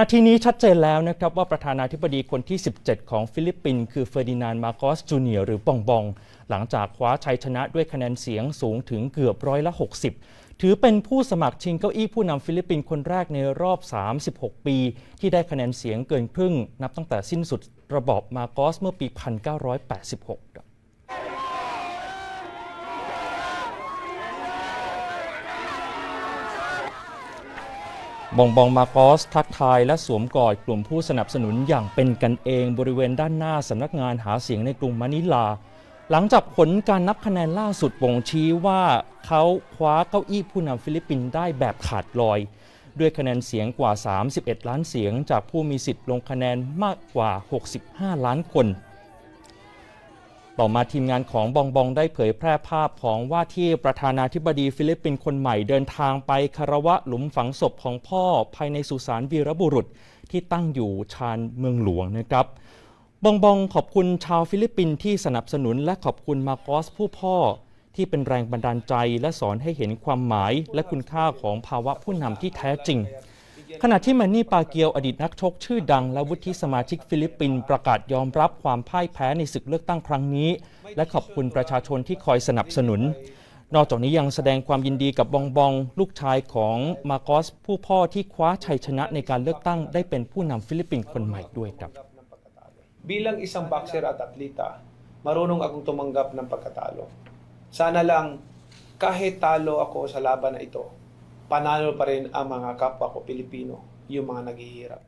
นาทีนี้ชัดเจนแล้วนะครับว่าประธานาธิบดีคนที่ 17 ของฟิลิปปินส์คือเฟอร์ดินานด์มาโกสจูเนียร์หรือบองบอง หลังจากคว้าชัยชนะด้วยคะแนนเสียงสูงถึงเกือบร้อยละ 60 ถือเป็นผู้สมัครชิงเก้าอี้ผู้นำฟิลิปปินส์คนแรกในรอบ 36 ปี ที่ได้คะแนนเสียงเกินครึ่ง นับตั้งแต่สิ้นสุดระบอบมาโกสเมื่อปี 1986ครั บองบองมาโกสทักทายและสวมกอดกลุ่มผู้สนับสนุนอย่างเป็นกันเองบริเวณด้านหน้าสำนักงานหาเสียงในกรุงมะนิลา หลังจากผลการนับคะแนนล่าสุดบ่งชี้ว่าเขาคว้าเก้าอี้ผู้นำฟิลิปปินส์ได้แบบขาดลอย ด้วยคะแนนเสียงกว่า 31 ล้านเสียง จากผู้มีสิทธิ์ลงคะแนนมากกว่า 65 ล้านคน ต่อมาทีมงานของบองบองได้เผยแพร่ภาพของว่าที่ประธานาธิบดีฟิลิปปินส์คนใหม่เดินทางไปคารวะหลุมฝังศพของพ่อภายในสุสานวีรบุรุษที่ตั้งอยู่ชานเมืองหลวงนะครับบองบองขอบคุณชาวฟิลิปปินส์ที่สนับสนุนและขอบคุณมาโกสผู้พ่อที่เป็นแรงบันดาลใจและสอนให้เห็นความหมายและคุณค่าของภาวะผู้นำที่แท้จริง ขณะที่แมนนี่ปาเกียวอดีตนักชกชื่อดัง และวุฒิสมาชิกฟิลิปปินส์ประกาศยอมรับความพ่ายแพ้ในศึกเลือกตั้งครั้งนี้ และขอบคุณประชาชนที่คอยสนับสนุน นอกจากนี้ยังแสดงความยินดีกับบองบอง ลูกชายของมาโกสผู้พ่อที่คว้าชัยชนะในการเลือกตั้งได้เป็นผู้นำฟิลิปปินส์คนใหม่ด้วยครับ bilang isang boxer at atleta, marunong akong tumanggap ng pagkatalo. Sana lang kahit talo ako sa laban na ito, panalo pa rin ang mga kapwa ko Pilipino, yung mga naghihirap.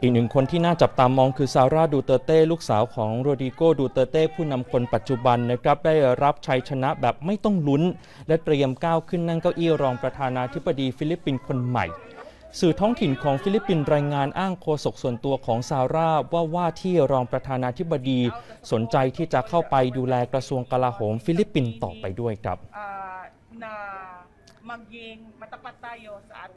อีกหนึ่งคนที่น่าจับตามองคือซาร่าดูเตอร์เต้ลูกสาวของโรดิโกดูเตอร์เต้ผู้นำคนปัจจุบันนะครับได้รับชัยชนะแบบไม่ต้องลุ้น และเตรียมก้าวขึ้นนั่งเก้าอี้รองประธานาธิบดีฟิลิปปินส์คนใหม่ สื่อท้องถิ่นของฟิลิปปินส์รายงานอ้างโฆษกส่วนตัวของซาร่าว่าว่าที่รองประธานาธิบดี สนใจที่จะเข้าไปดูแลกระทรวงกลาโหมฟิลิปปินส์ต่อไปด้วยครับ ah, na maging matapat tayo sa ating